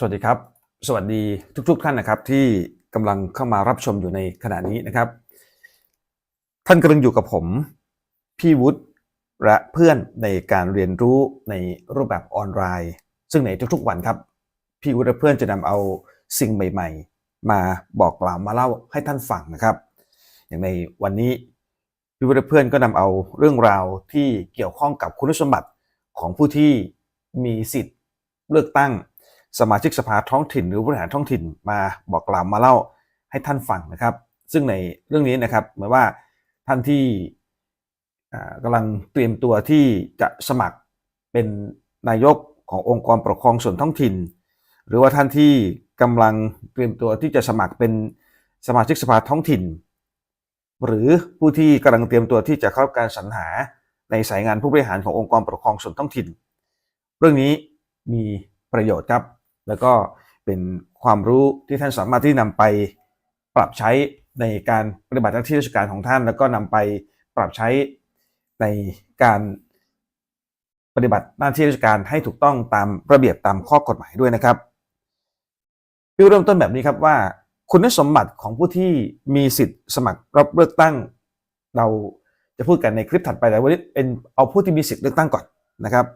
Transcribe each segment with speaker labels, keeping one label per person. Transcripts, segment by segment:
Speaker 1: สวัสดีครับ สวัสดีทุก ๆ ท่านนะครับที่กำลังเข้ามารับชมอยู่ในขณะนี้นะครับ ท่านกำลังอยู่กับผม พี่วุฒิและเพื่อนในการเรียนรู้ในรูปแบบออนไลน์ ซึ่งในทุกๆวันครับ พี่วุฒิและเพื่อนจะนำเอาสิ่งใหม่ ๆ มาบอกกล่าวมาเล่าให้ท่านฟังนะครับ อย่างในวันนี้พี่วุฒิและเพื่อนก็นำเอาเรื่องราวที่เกี่ยวข้องกับคุณสมบัติของผู้ที่มีสิทธิ์เลือกตั้ง สมาชิกสภาท้องถิ่นหรือบริหารท้องถิ่นมาบอกกล่าวมาเล่าให้ท่านฟังนะครับ ซึ่งในเรื่องนี้นะครับเหมือนว่าท่านที่อ่ากำลังเตรียมตัวที่จะสมัครเป็นนายกขององค์กรปกครองส่วนท้องถิ่น หรือว่าท่านที่กำลังเตรียมตัวที่จะสมัครเป็นสมาชิกสภาท้องถิ่น หรือผู้ที่กำลังเตรียมตัวที่จะเข้ารับการสรรหาในสายงานผู้บริหารขององค์กรปกครองส่วนท้องถิ่น เรื่องนี้มีประโยชน์ครับ แล้วก็เป็นความรู้ที่ท่านสามารถที่นำไปปรับใช้ในการปฏิบัติหน้าที่ราชการของท่าน แล้วก็นำไปปรับใช้ในการปฏิบัติหน้าที่ราชการให้ถูกต้องตามระเบียบตามข้อกฎหมายด้วยนะครับพี่เริ่มต้นแบบนี้ครับว่า คุณสมบัติของผู้ที่มีสิทธิ์สมัครรับเลือกตั้ง เราจะพูดกันในคลิปถัดไปแต่วันนี้เป็นเอาผู้ที่มีสิทธิ์เลือกตั้งก่อนนะครับ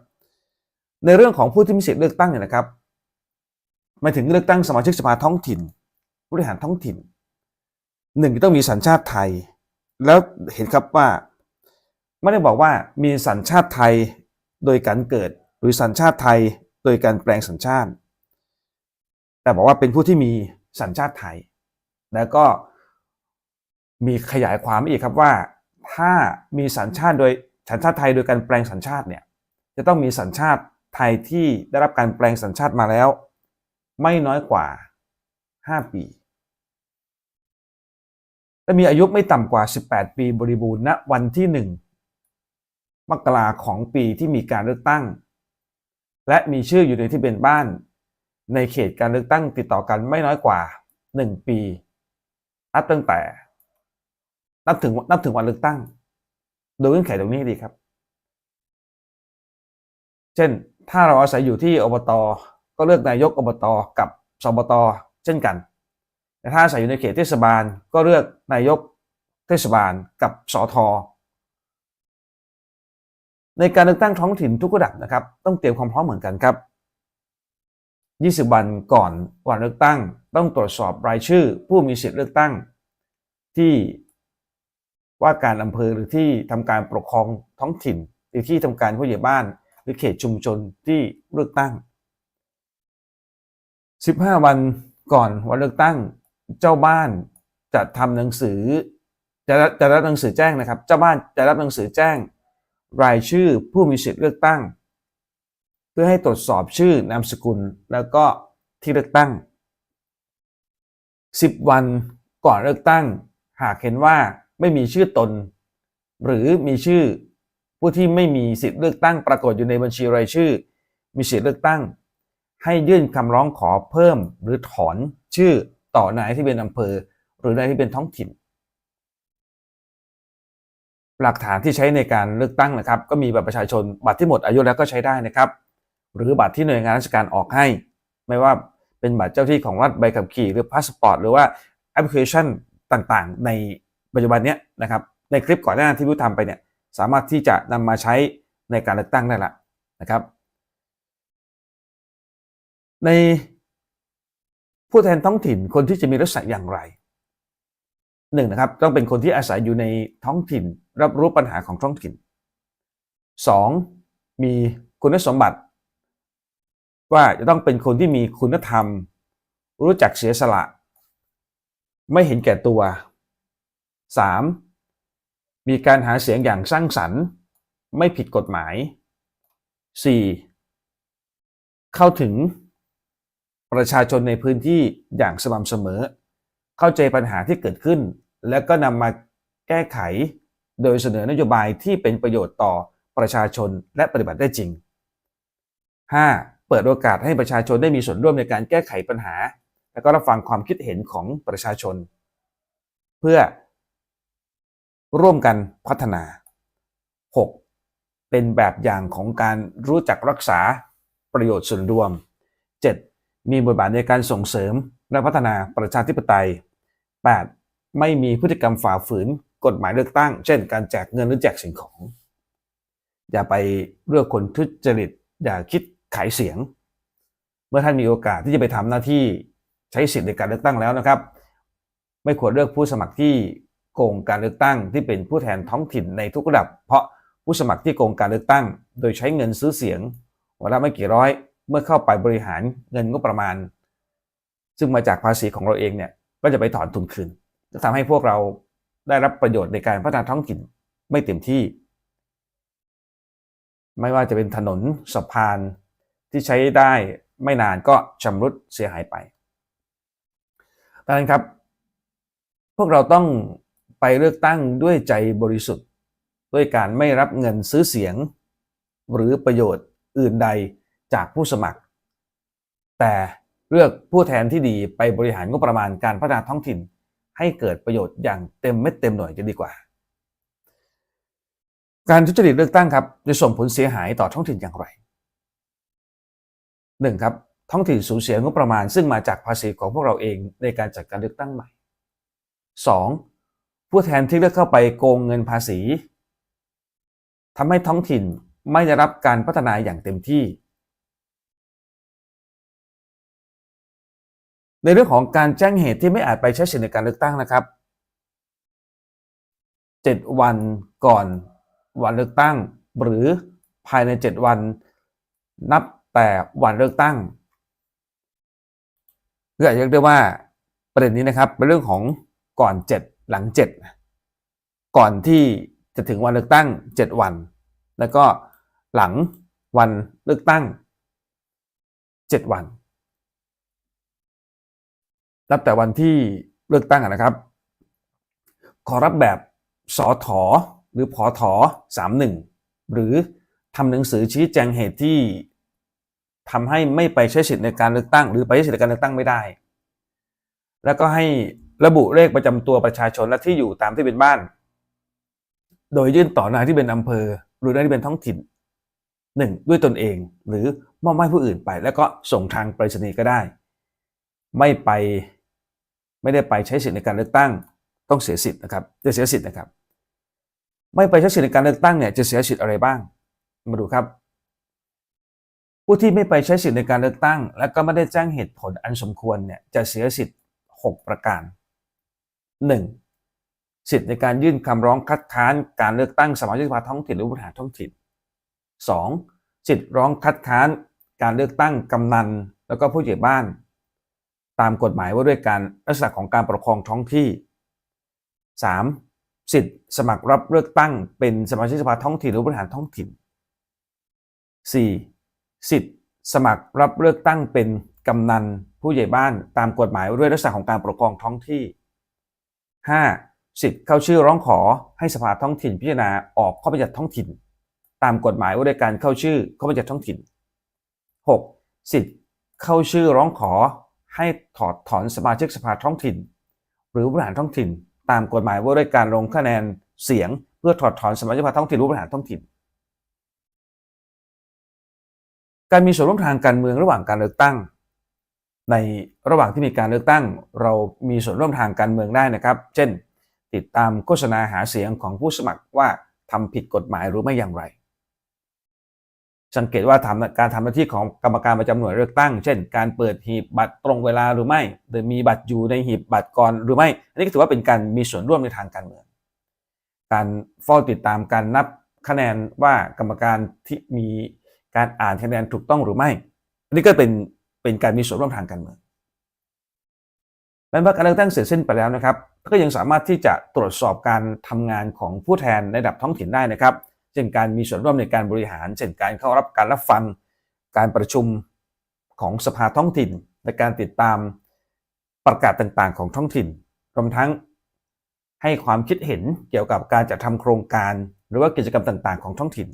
Speaker 1: ในเรื่องของผู้ที่มีสิทธิ์เลือกตั้งเนี่ยนะครับ มาถึงเลือกตั้งสมาชิกสภาท้องถิ่นบริหารท้องถิ่นหนึ่งต้องมีสัญชาติไทย แล้วเห็นครับว่าไม่ได้บอกว่ามีสัญชาติไทยโดยการเกิด หรือสัญชาติไทยโดยการแปลงสัญชาติ แต่บอกว่าเป็นผู้ที่มีสัญชาติไทย แล้วก็มีขยายความอีกครับว่า ถ้ามีสัญชาติโดยสัญชาติไทยโดยการแปลงสัญชาติเนี่ยจะต้องมีสัญชาติไทยที่ได้รับการแปลงสัญชาติมาแล้ว ไม่น้อยกว่า 5 ปี และมีอายุไม่ต่ำกว่า 18 ปีบริบูรณ์ณวันที่ 1 มกราของปีที่มีการเลือกตั้ง และมีชื่ออยู่ในที่เป็นบ้าน ในเขตการเลือกตั้งติดต่อกันไม่น้อยกว่า 1 ปี นับตั้งแต่ นับถึงนับถึงวันเลือกตั้ง โดยเงื่อนไขตรงนี้ดีครับ เช่น ถ้าเราอาศัยอยู่ที่อบต ก็เลือกนายกอบตกับสบตเช่นกันแต่ถ้าอาศัยอยู่ในเขตเทศบาลก็เลือกนายกเทศบาลกับสอทอในการเลือกตั้งท้องถิ่นทุกระดับนะครับ ต้องเตรียมความพร้อมเหมือนกันครับ 20 วันก่อนวันเลือกตั้ง ต้องตรวจสอบรายชื่อ ผู้มีสิทธิ์เลือกตั้ง ที่ว่าการอำเภอหรือที่ทำการปกครองท้องถิ่น หรือที่ทำการผู้ใหญ่บ้าน หรือเขตชุมชนที่เลือกตั้ง 15 วันก่อนวันเลือกตั้งเจ้าบ้านจะทำหนังสือจะจะรับหนังสือแจ้งนะครับ เจ้าบ้านจะรับหนังสือแจ้ง รายชื่อผู้มีสิทธิ์เลือกตั้ง เพื่อให้ตรวจสอบชื่อนามสกุลแล้วก็ที่เลือกตั้ง 10 วันก่อนเลือกตั้ง หากเห็นว่าไม่มีชื่อตน หรือมีชื่อผู้ที่ไม่มีสิทธิ์เลือกตั้ง ปรากฏอยู่ในบัญชีรายชื่อ มีสิทธิ์เลือกตั้ง ให้ยื่นคำร้องขอเพิ่มหรือถอนชื่อต่อนายที่เป็นอำเภอ หรือนายที่เป็นท้องถิ่น หลักฐานที่ใช้ในการเลือกตั้งนะครับ ก็มีบัตรประชาชนบัตรที่หมดอายุแล้วก็ใช้ได้นะครับ หรือบัตรที่หน่วยงานราชการออกให้ ไม่ว่าเป็นบัตรเจ้าที่ของรัฐใบขับขี่หรือพาสปอร์ตหรือว่าแอปพลิเคชันต่างๆ ในปัจจุบันเนี้ยนะครับ ในคลิปก่อนหน้าที่พี่ทำไปเนี่ยสามารถที่จะนำมาใช้ในการเลือกตั้งได้ละนะครับ ในผู้แทนท้องถิ่นคนที่จะมีลักษณะอย่างไรหนึ่งนะครับต้องเป็นคนที่อาศัยอยู่ในท้องถิ่น รับรู้ปัญหาของท้องถิ่นสองมีคุณสมบัติ ว่าจะต้องเป็นคนที่มีคุณธรรม รู้จักเสียสละ ไม่เห็นแก่ตัวสามมีการหาเสียงอย่างสร้างสรรค์ ไม่ผิดกฎหมาย 4. เข้าถึง ประชาชนในพื้นที่อย่างสม่ำเสมอ เข้าใจปัญหาที่เกิดขึ้น แล้วก็นำมาแก้ไข โดยเสนอนโยบายที่เป็นประโยชน์ต่อประชาชนและปฏิบัติได้จริง 5. เปิดโอกาสให้ประชาชนได้มีส่วนร่วมในการแก้ไขปัญหา และก็รับฟังความคิดเห็นของประชาชน เพื่อ ร่วมกันพัฒนา 6. เป็นแบบอย่างของการรู้จักรักษาประโยชน์ส่วนรวม 7. มีบทบาทในการส่งเสริมและพัฒนาประชาธิปไตย 8. ไม่มีพฤติกรรมฝ่าฝืนกฎหมายเลือกตั้ง เช่น การแจกเงินหรือแจกสิ่งของ อย่าไปเลือกคนทุจริต อย่าคิดขายเสียง เมื่อท่านมีโอกาสที่จะไปทำหน้าที่ใช้สิทธิ์ในการเลือกตั้งแล้วนะครับ ไม่ควรเลือกผู้สมัครที่โกงการเลือกตั้งที่เป็นผู้แทนท้องถิ่นในทุกระดับ เพราะผู้สมัครที่โกงการเลือกตั้ง โดยใช้เงินซื้อเสียงวันละไม่กี่ร้อย เมื่อเข้าไปบริหารเงินงบประมาณ ซึ่งมาจากภาษีของเราเองเนี่ยก็จะไปถอนทุนคืนจะทำให้พวกเราได้รับประโยชน์ในการพัฒนาท้องถิ่นไม่เต็มที่ ไม่ว่าจะเป็นถนนสะพานที่ใช้ได้ไม่นานก็ชำรุดเสียหายไปดังนั้นครับ พวกเราต้องไปเลือกตั้งด้วยใจบริสุทธิ์ ด้วยการไม่รับเงินซื้อเสียง หรือประโยชน์อื่นใด จากผู้สมัคร แต่เลือกผู้แทนที่ดีไปบริหารงบประมาณการพัฒนาท้องถิ่น ให้เกิดประโยชน์อย่างเต็มเม็ดเต็มหน่วยจะดีกว่า การทุจริตเลือกตั้งครับจะส่งผลเสียหายต่อท้องถิ่นอย่างไร 1. ครับท้องถิ่นสูญเสียงบประมาณ ซึ่งมาจากภาษีของพวกเราเองในการจัดการเลือกตั้งใหม่ 2. ผู้แทนที่เลือกเข้าไปโกงเงินภาษีทำให้ท้องถิ่นไม่ได้รับการพัฒนาอย่างเต็มที่ ในเรื่องของการแจ้งเหตุที่ไม่อาจไปใช้สิทธิในการเลือกตั้งนะครับ 7 วันก่อนวันเลือกตั้ง หรือภายใน 7 วันนับแต่วันเลือกตั้งก็อาจจะเรียกได้ว่าประเด็นนี้นะครับเป็นเรื่องของก่อน 7 หลัง 7 ก่อนที่จะถึงวันเลือกตั้ง 7 วัน แล้วก็หลังวันเลือกตั้ง 7 วัน นับแต่วันที่เลือกตั้งนะครับ ขอรับแบบสอถอหรือพอถอ31หรือทำหนังสือชี้แจงเหตุที่ทำให้ไม่ไปใช้สิทธิ์ในการเลือกตั้ง หรือไปใช้สิทธิ์ในการเลือกตั้งไม่ได้ แล้วก็ให้ระบุเลขประจำตัวประชาชนและที่อยู่ตามที่เป็นบ้าน โดยยื่นต่อนายที่เป็นอำเภอ หรือนายที่เป็นท้องถิ่นหนึ่งด้วยตนเอง หรือมอบให้ผู้อื่นไป แล้วก็ส่งทางไปรษณีย์ก็ได้ ไม่ไปไม่ได้ไปใช้สิทธิในการเลือกตั้ง ต้องเสียสิทธิ์นะครับจะเสียสิทธิ์นะครับ ไม่ไปใช้สิทธิในการเลือกตั้งเนี่ยจะเสียสิทธิ์อะไรบ้าง มาดูครับผู้ที่ไม่ไปใช้สิทธิในการเลือกตั้ง และก็ไม่ได้แจ้งเหตุผลอันสมควรเนี่ยจะเสียสิทธิ์ 6 ประการ 1. สิทธิในการยื่นคำร้องคัดค้านการเลือกตั้งสมาชิกสภาท้องถิ่นหรือผู้บริหารท้องถิ่น 2. สิทธิ์ร้องคัดค้านการเลือกตั้งกำนัน แล้วก็ผู้ใหญ่บ้าน ตามกฎหมายว่าด้วยการลักษณะของการปกครองท้องที่ 3. สิทธิ์สมัครรับเลือกตั้งเป็นสมาชิกสภาท้องถิ่นหรือบริหารท้องถิ่น 4. สิทธิ์สมัครรับเลือกตั้งเป็นกำนันผู้ใหญ่บ้านตามกฎหมายว่าด้วยลักษณะของการปกครองท้องที่ 5. สิทธิ์เข้าชื่อร้องขอให้สภาท้องถิ่นพิจารณาออกข้อบัญญัติท้องถิ่น ตามกฎหมายว่าด้วยการเข้าชื่อข้อบัญญัติท้องถิ่น 6. สิทธิ์เข้าชื่อร้องขอ ให้ถอดถอนสมาชิกสภาท้องถิ่น หรือบริหารท้องถิ่น ตามกฎหมายว่าด้วยการลงคะแนนเสียง เพื่อถอดถอนสมาชิกสภาท้องถิ่นหรือบริหารท้องถิ่น การมีส่วนร่วมทางการเมืองระหว่างการเลือกตั้ง ในระหว่างที่มีการเลือกตั้ง เรามีส่วนร่วมทางการเมืองได้นะครับ เช่น ติดตามโฆษณาหาเสียงของผู้สมัครว่าทำผิดกฎหมายหรือไม่อย่างไร สังเกตว่าทำการทำหน้าที่ของกรรมการประจำหน่วยเลือกตั้ง เช่น การเปิดหีบบัตรตรงเวลาหรือไม่ หรือมีบัตรอยู่ในหีบบัตรก่อนหรือไม่ อันนี้ก็ถือว่าเป็นการมีส่วนร่วมในทางการเมือง การเฝ้าติดตามการนับคะแนนว่ากรรมการที่มีการอ่านคะแนนถูกต้องหรือไม่ อันนี้ก็เป็นเป็นการมีส่วนร่วมทางการเมืองแม้ว่าการเลือกตั้งเสร็จสิ้นไปแล้วนะครับ ก็ยังสามารถที่จะตรวจสอบการทำงานของผู้แทนในระดับท้องถิ่นได้นะครับ เช่นการมีส่วนร่วมในการบริหาร เช่นการเข้ารับการรับฟัง การประชุมของสภาท้องถิ่น ในการติดตามประกาศต่างๆ ของท้องถิ่น รวมทั้งให้ความคิดเห็นเกี่ยวกับการจัดทำโครงการ หรือว่ากิจกรรมต่างๆ ของท้องถิ่น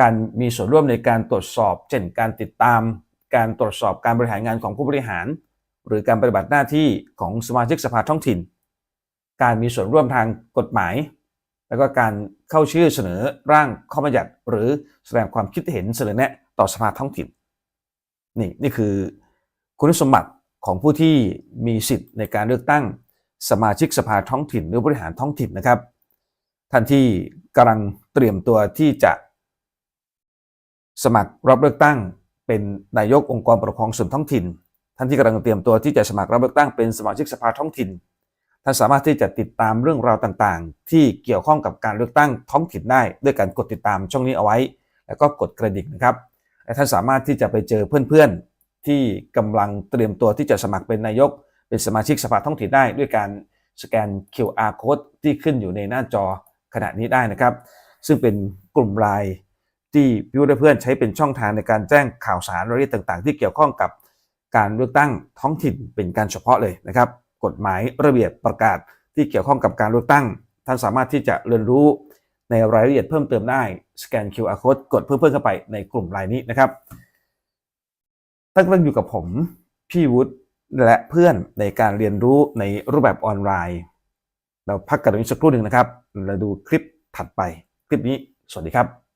Speaker 1: การมีส่วนร่วมในการตรวจสอบ เช่น การติดตาม การตรวจสอบการบริหารงานของผู้บริหาร หรือการปฏิบัติหน้าที่ของสมาชิกสภาท้องถิ่น การมีส่วนร่วมทางกฎหมาย แล้วก็การเข้าชื่อเสนอร่างข้อบัญญัติหรือแสดงความคิดเห็นเสนอแนะต่อสภาท้องถิ่นนี่นี่คือคุณสมบัติของผู้ที่มีสิทธิ์ในการเลือกตั้งสมาชิกสภาท้องถิ่น หรือบริหารท้องถิ่นนะครับ ท่านที่กำลังเตรียมตัวที่จะ สมัครรับเลือกตั้ง เป็นนายกองค์กรปกครองส่วนท้องถิ่น ท่านที่กำลังเตรียมตัวที่จะสมัครรับเลือกตั้งเป็นสมาชิกสภาท้องถิ่น ท่านสามารถที่จะติดตามเรื่องราวต่างๆ ที่เกี่ยวข้องกับการเลือกตั้งท้องถิ่นได้ด้วยการกดติดตามช่องนี้เอาไว้ แล้วก็กดกระดิ่งนะครับและท่านสามารถที่จะไปเจอเพื่อนๆ ที่กำลังเตรียมตัวที่จะสมัครเป็นนายก เป็นสมาชิกสภาท้องถิ่นได้ ด้วยการสแกน QR code ที่ขึ้นอยู่ในหน้าจอขณะนี้ได้นะครับ ซึ่งเป็นกลุ่มไลน์ที่พี่วุฒิเพื่อนใช้เป็นช่องทางในการแจ้งข่าวสารรายละเอียดต่าง ๆ ที่เกี่ยวข้องกับการเลือกตั้งท้องถิ่นเป็นการเฉพาะเลยนะครับ กฎหมายระเบียบประกาศที่เกี่ยวข้องกับการเลือกตั้ง ท่านสามารถที่จะเรียนรู้ในรายละเอียดเพิ่มเติมได้สแกน QR code กดเพิ่มเพิ่มเข้าไปในกลุ่มไลน์นี้นะครับท่านกำลังอยู่กับผมพี่วุฒิและเพื่อนในการเรียนรู้ในรูปแบบออนไลน์ เราพักกันตรงนี้สักครู่หนึ่งนะครับเราดูคลิปถัดไป คลิปนี้สวัสดีครับ